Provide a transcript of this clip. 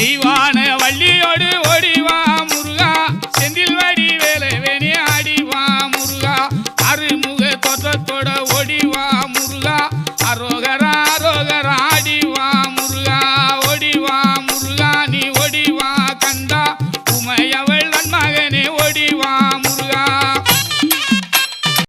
அறிவான